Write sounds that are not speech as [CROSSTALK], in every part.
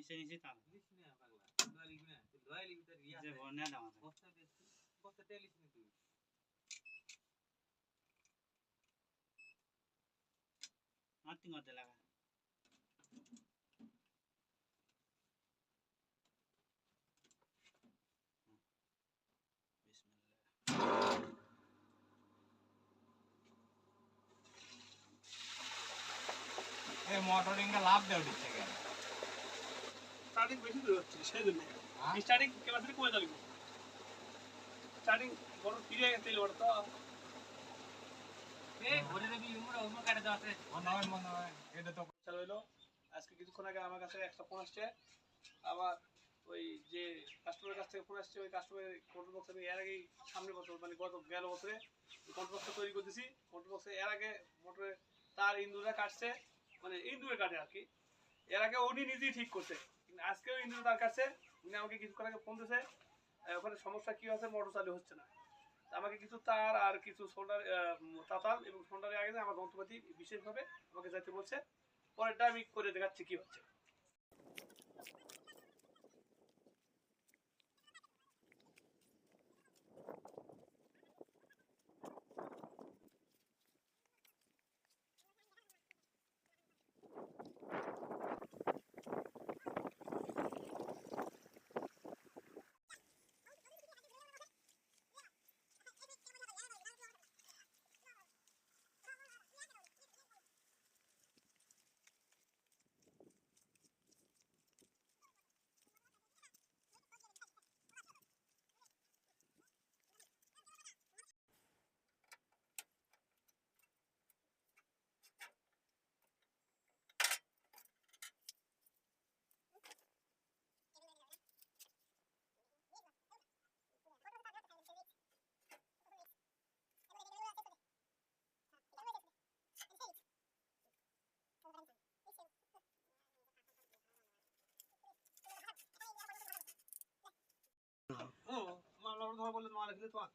নিচে নিচে তার লিস না পাগলা লয়া লিখবি না তুই লয়া লিখবি তার ইয়া যে বন্যা দাম আছে বস্তা দিস বস্তা তে লিস না তুই মাতি মতে লাগা বিসমিল্লাহ এ মোটরিংটা লাভ দেও দিচ্ছে কেন স্টার্টিং বেশি দূর হচ্ছে সেই জন্য স্টার্টিং ক্যাপাসিটি কমে যাবে। স্টার্টিং বড় ফিরে তেল বড় তো আজকে কিছুক্ষণ আগে আমার কাছে একটা ফোন আসছে। আবার ওই যে কাস্টমারের কাছ থেকে ফোন আসছে ওই কাস্টমারের কন্ট্রোল বক্স আমি এর আগেই সামনের বছর মানে গত গেল বছরে কন্ট্রোল বক্সটা তৈরি করতেছি। কন্ট্রোল বক্সে এর আগে মোটরে তার ইন্দুরে কাটছে মানে ইন্দুরে কাটে আর কি। এর আগে উনি নিজেই ঠিক করছে। আজকেও ইন্দ্র তার কাছে, উনি আমাকে কিছুক্ষণ আগে ফোন দিয়েছে ওখানে সমস্যা কি হচ্ছে মোটর চালু হচ্ছে না। আমাকে কিছু তার আর কিছু সোল্ডার তাতাল এবং সোল্ডারের আগে আমার যন্ত্রপাতি বিশেষভাবে আমাকে যাইতে বলছে। পরেরটা আমি করে দেখাচ্ছি কি হচ্ছে। করে তোমার বললে তোমার লিখলে তোমার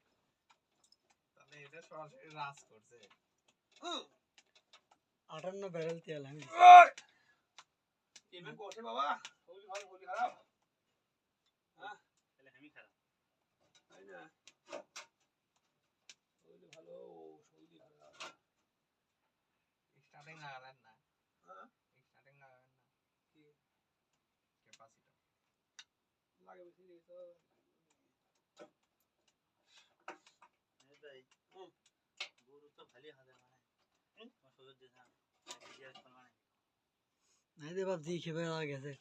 তাহলে এটা সরাসরি রাজ করছে। আটান্ন ব্যারেল তেল আমি। এমএ বসে বাবা হলি ভালো হলি খারাপ। তাহলে আমি খারাপ। তাই না? হলি ভালো সৌদি খারাপ। স্টার্টিং লাগালেন না। হ্যাঁ? স্টার্টিং লাগালেন না। কি? ক্যাপাসিটর লাগে বেশি তো এই ভাই হুম। গরু তো ভালোই হবে মানে হুম? তোমার শ্বশুর দিয়েছে জিজ্ঞাসা করো মানে। খেপে গেছে।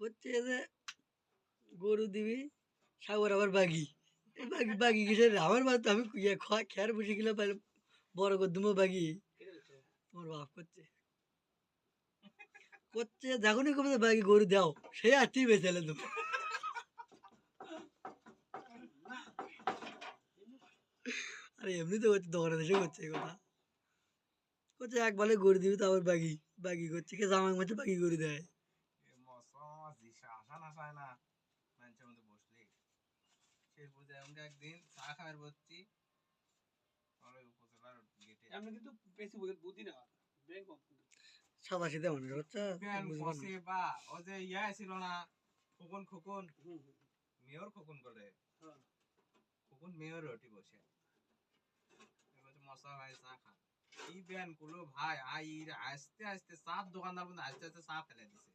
হচ্ছে যে গরু দিবি সাগর আবার বাগি। বাগি বাগি কিসে আমার বাদ আমি ইয়ে খেয়ার বসে গেলে পাইলে বড় করে দুমো বাগি। তোমার বাপ করছে। করছে যখনই কবে বাগি গরু দাও সে আত্মীয় বেঁচে এলে তুমি আরে এমনি তো হচ্ছে দোকানে এসে করছে এই কথা। করছে এক বলে গরু দিবি তারপর বাগি বাগি করছে। কে জামাই মাঝে বাগি গরু দেয়। দিশা একদিন চা বসছি। আমার কিন্তু বেশি বুদ্ধি না। সাদা সিধা মানুষ হচ্ছে বা ও যে ইয়া ছিল না খোকন খোকন। মেয়র খোকন বলে। হ্যাঁ। খোকন মেয়র রটি বসে। মশা ভাই চা খা এই ব্যানগুলো ভাই আই আস্তে আস্তে চার দোকানদার মধ্যে আস্তে আস্তে চা ফেলে দিছে।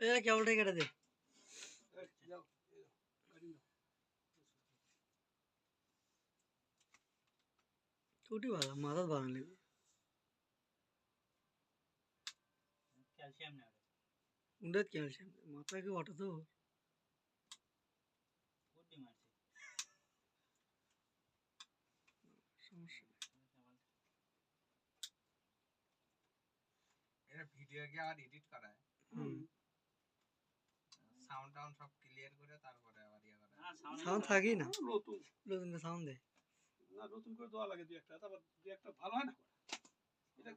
এ কেবলটাই কেটে দে। এই, যাও এই যাও, গাড়ি নাও। ছুটি ভালো মাথা ভালো লাগবে। ক্যালসিয়াম নেই মাথা কি ওটা তো সমস্যা এটা ভিডিও কে আবার এডিট করায়। সাউন্ড টাউন্ড সব ক্লিয়ার করে তারপরে আবার ইয়ে করে না সাউন্ড সাউন্ড থাকি না? নতুন। নতুন সাউন্ড দেয়? না নতুন করে দেওয়া লাগে দুই একটা। তারপর দুই একটা ভালো হয় না? এটা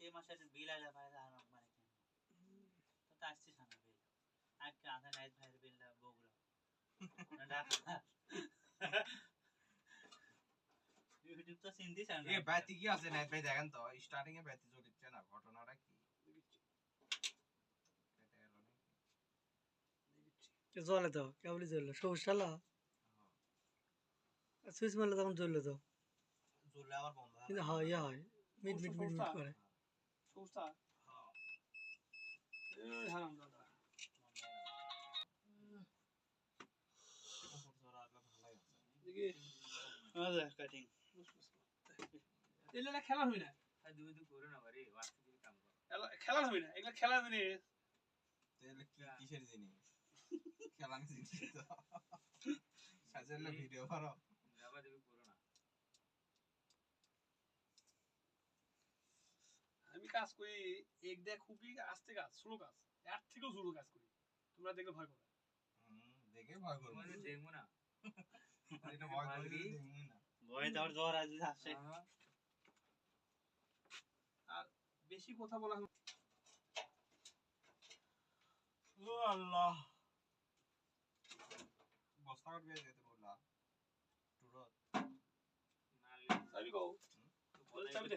যে মাসে বিল আইলা ভাই আর মানে তো তো আসছিস না বিল আজকে আধা নাইট ভাইয়ের বিলটা বগুড়া ইউটিউব তো চিনতেই চায় এ ব্যাতি কি আছে? না ভাই দেখেন তো স্টার্টিং এ ব্যাতি চলিচ্ছে না ঘটনাটা কি? কেটে গেল নাকি? জলে তো কেবলই জ্বললো। সবুজ সালা সুইচ মারলে তখন জ্বললো তো। জ্বললে আবার বন্ধ কিন্তু হয় ইয়ে হয়। মিট মিট মিট মিট করে। সবুজটা হারাম আচ্ছা খেলা হবে না খেলা হবে না এগুলা খেলা জিনিস কিসের জিনিস খেলার জিনিস সাজালে ভিডিও করো যাবা দেবে করো না আমি কাজ করি এক দেখ খুবই আস্তে কাজ স্লো কাজ। এর থেকেও জোরো কাজ করি। তোমরা দেখলে ভয় করবে দেখে ভয় করব। দেখব না। [LAUGHS] এটা ভয় না। ভয় জ্বর আজ আসে। বেশি কথা বলা ও আল্লাহ। বস্তা কাটবে যেতে বললা। টুরত। চাবি কও। বলে চাবি দে।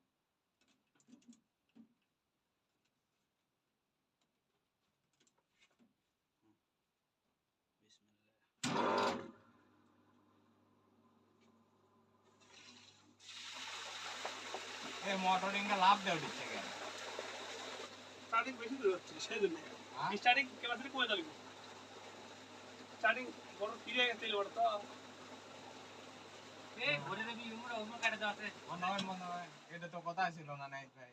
এ মোটরিংটা লাভ দেও দিচ্ছে কেন? স্টার্টিং বেশি দূর হচ্ছে সেই জন্য? স্টার্টিং ক্যাপাসিটি কমে যাবে স্টার্টিং বড় ফিরে গেছে বড় তো। এই ঘরে দেখি উমরা উমরা কাটে যাচ্ছে মনে হয় মনে হয় এটা তো কথা ছিল না নাই ভাই।